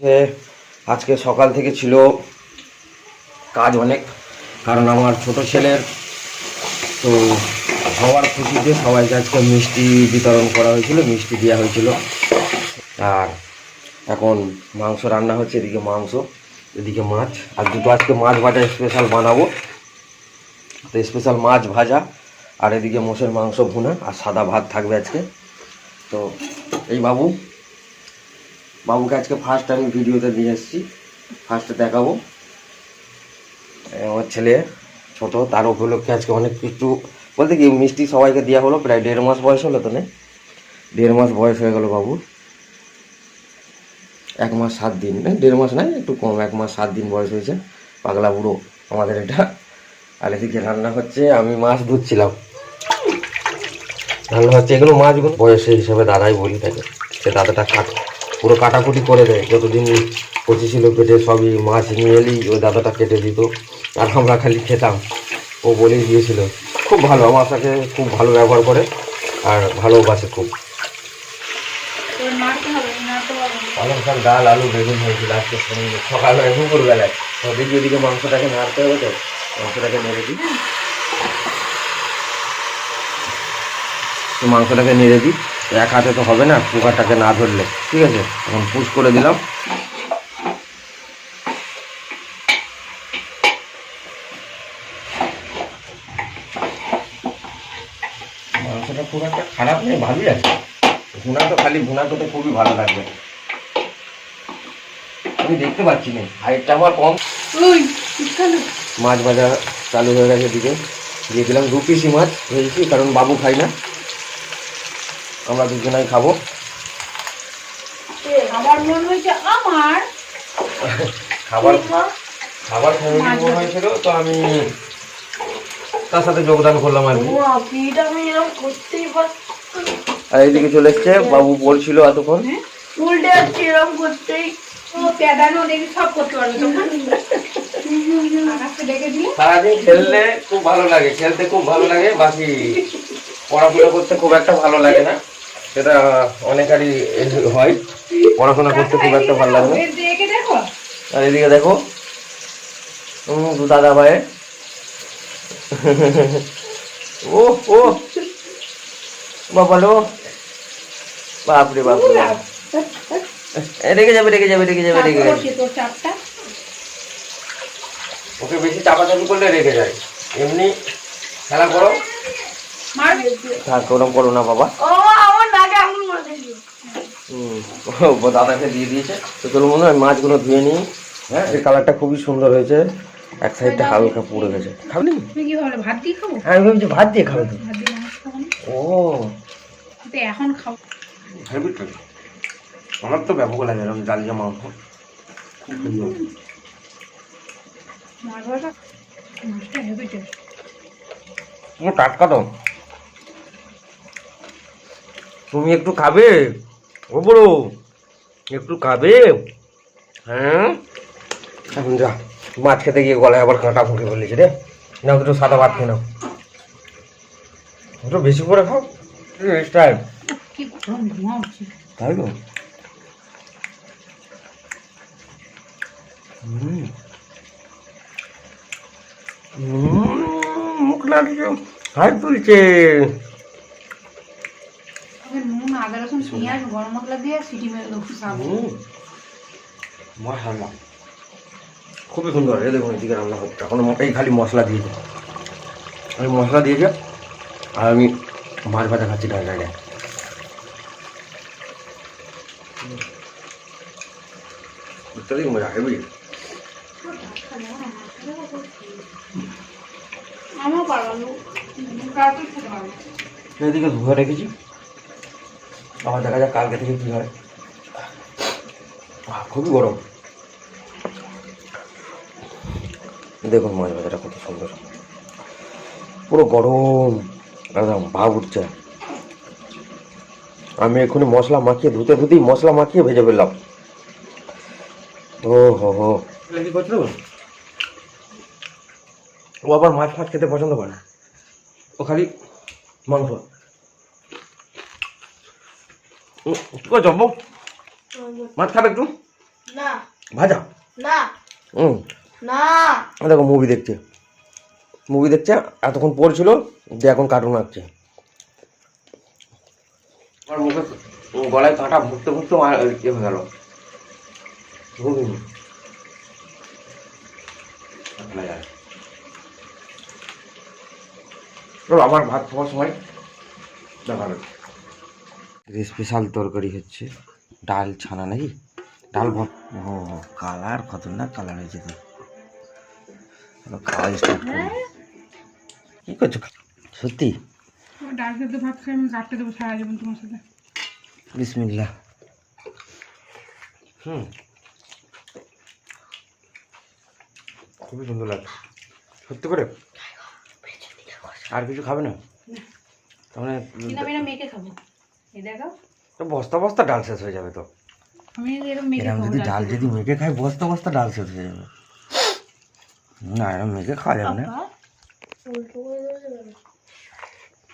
এ, আজকে সকাল থেকে ছিল কাজ অনেক কারণ আমার ছোট ছেলের তো সবার খুশিতে সবাইকে আজকে মিষ্টি বিতরণ করা হয়েছিল মিষ্টি দেওয়া হয়েছিল। আর এখন মাংস রান্না হচ্ছে এদিকে মাংস এদিকে মাছ। আর দুটো আজকে মাছ ভাজা স্পেশাল বানাবো। তো স্পেশাল মাছ ভাজা আর এদিকে মোষের মাংস ভুনা আর সাদা ভাত থাকবে আজকে। তো এই বাবু বাবুকে আজকে ফার্স্ট আমি ভিডিওতে নিয়ে এসেছি। ফার্স্টে দেখাবো। আমার ছেলে ছোট, তার উপলক্ষে আজকে অনেক কিছু বলতে কি, মিষ্টি সবাইকে দেওয়া হলো, প্রায় দেড় মাস বয়স হলো তো না? দেড় মাস বয়স হয়ে গেল বাবু এক মাস সাত দিন দেড় মাস নয়, একটু কম, এক মাস সাত দিন বয়স হয়েছে। পাগলা বুড়ো আমাদের এটা। আর এদিকে রান্না হচ্ছে? আমি মাছ ধুচ্ছিলাম রান্না হচ্ছে এগুলো মাছগুলো বয়সের হিসাবে দাদাই বলি তাকে, সে দাদাটা কাট পুরো কাটাকুটি করে দেয়। যতদিন কচি ছিল পেটে সবই মাছ নিয়ে এলেই ওই দাদাটা কেটে দিত আর আমরা খালি খেতাম। ও বলেই দিয়েছিল খুব ভালো আমার সাথে খুব ভালো ব্যবহার করে আর ভালোবাসে খুব। পালং শাক ডাল আলু বেগুন হয়েছিল আজকে সকালবেলা দুপুরবেলায়। দেখি ওদিকে মাংসটাকে নাড়তে হবে তো মাংসটাকে নেড়ে দিই। মাংসটাকে নেড়ে দিই। এক হাতে তো হবে না কুকারটাকে না ধরলে। ঠিক আছে? এখন পুশ করে দিলাম। মাংসটা খুব একটা খারাপ নেই ভালোই আছে। ভুনা তো খালি ভুনা তো খুবই ভালো লাগবে। আমি দেখতে পাচ্ছি না হাইটটা আমার কম। মাছ ভাজা চালু হয়ে গেছে দিকে দিয়ে দিলাম দু পিসি মাছ ভেজেছি কারণ বাবু খাই না। আমরা দুজনাই খাব। আমার মন হয়েছে আমার। খাবার খাবার ফ্যামিলি মনে হয়েছিল তো আমি তার সাথে যোগদান করলাম আর কি। আর এইদিকে চলে এসছে বাবু বলছিল এতক্ষণ। উল্টে যাচ্ছে এরকম করতেই সারাদিন খেললে খুব ভালো লাগে খেলতে খুব ভালো লাগে বাকি পড়াশোনা করতে খুব একটা ভালো লাগে না। সেটা অনেকারই হয়। পড়াশোনা করতে খুব একটা ভালো লাগে না। এর দেখে দেখো। আর এদিকে দেখো। দাদা ভাই। ও ও। বাবালো। বাপরে বাপরে। রেগে যাবে রেগে যাবে রেগে যাবে রেগে যাবে। ওকে বেশি চাপাচাপি করলে রেগে যায়। এমনি খেলা করো। থাক ওরম করো না বাবা ও আমার নাকে আঙুল মারতে দিল হুম, ও দাদাকে দিয়ে দিয়েছে। তো চলো মনে হয় মাছগুলো ধুয়ে নিই। হ্যাঁ এই কালারটা খুবই সুন্দর হয়েছে। এক সাইডটা হালকা পুড়ে গেছে। খাবনি তুমি কি ভাবলে ভাত দিয়ে খাব? হ্যাঁ আমি ভাবছি ভাত দিয়ে খাবে তো। ও। এখন খাব। হেভি টেস্ট আমার তো ব্যাপক লাগে এরকম জাল জামা মাংস খুব সুন্দর টাটকা তো। তুমি একটু খাবে? ও বড়ো একটু খাবে? হ্যাঁ? এখন যা মাছ খেতে গিয়ে গলায় আবার কাঁটা ফুটে বলেছি রে। নাও দুটো সাদা ভাত খেয়ে নাও। একটু বেশি করে খাও। টাইম তাই তো। মুখ লাগছে হাই তুলছে। আদা রসুন পেঁয়াজ গরম মশলা দিয়ে সিটি মেরে দেবো। খুবই সুন্দর এই দেখুন এদিকে রান্না হচ্ছে। এখন এই খালি মশলা দিয়েছে আমি মশলা দিয়েছে আর আমি মাছ ভাজা খাচ্ছি ডালে বুঝতে মজা পারব এদিকে ধুয়ে রেখেছি। আবার দেখা যাক কালকে থেকে কী হয়। খুবই গরম। দেখুন মাছ ভাজাটা কত সুন্দর। পুরো গরম, একদম ভাব উঠছে। আমি এক্ষুনি মশলা মাখিয়ে, ধুতে ধুতেই মশলা মাখিয়ে ভেজে ফেললাম। ও হো। হো ও আবার মাছ ফাছ খেতে পছন্দ করে না? ও খালি মাংস। উম, কি করছ আব্বু? মাছ খাবে একটু? না। ভাজা? না। হুম না। দেখো মুভি দেখছে। মুভি দেখছে এতক্ষণ পড়ছিল যে এখন কার্টুন আঁকছে। আমার মুখে গলায় কাঁটা ভুগতে ভুগতে আমার ইয়ে হয়ে গেল। আমার ভাত খাওয়ার সময় দেখাবে স্পেশাল তরকারি হচ্ছে ডাল ছানা নাকি? ডাল ভর ও কালার খতরনাক কালার হয়েছে তো। খাওয়া স্টার্ট করি কি করছ? সত্যি? ডাল খেতে ভাত খাই আমি কাটতে দেবো সারা জীবন তোমার সাথে। বিসমিল্লা হুম। খুবই সুন্দর লাগছে। সত্যি করে? আর কিছু খাবে না? তার মানে কিনা খাব। এই দেখো। তো বস্তা বস্তা ডাল শেষ হয়ে যাবে তো। আমি এরকম মেখে এরকম যদি ডাল যদি মেখে খাই বস্তা বস্তা ডাল শেষ হয়ে যাবে। না এরকম মেখে খাওয়া যাবে না।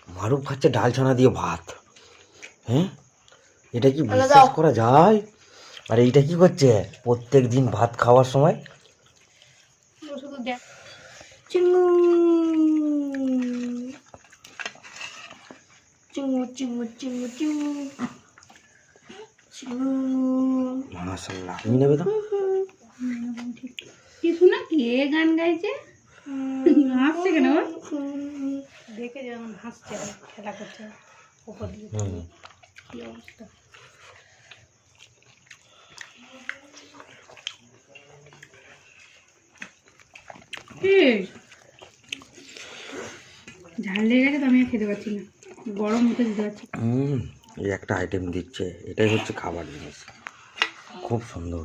মারুফ খাচ্ছে ডাল ছানা দিয়ে ভাত। হ্যাঁ? এটা কি বিশ্বাস করা যায়? আর এইটা কি করছে? প্রত্যেক দিন ভাত খাওয়ার সময়? শুধু দেখ। চিঙ্গু চিঙ্গু চিঙ্গু চিঙ্গু মাশাল্লাহ তুমি নেবে তো কি শোনা কে গান গাইছে হাসছে কেন দেখে যেমন হাসছে খেলা করছে উপর দিয়ে কি অবস্থা ঝাল লেগে গেছে তো আমি খেতে পারছি না। গরম হতে দিতে পারছি। হুম এই একটা আইটেম দিচ্ছে এটাই হচ্ছে খাবার জিনিস। খুব সুন্দর।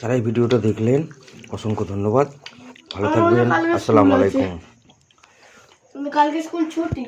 যারা এই ভিডিওটা দেখলেন অসংখ্য ধন্যবাদ। ভালো থাকবেন। আসসালামু আলাইকুম। কালকে স্কুল ছুটি?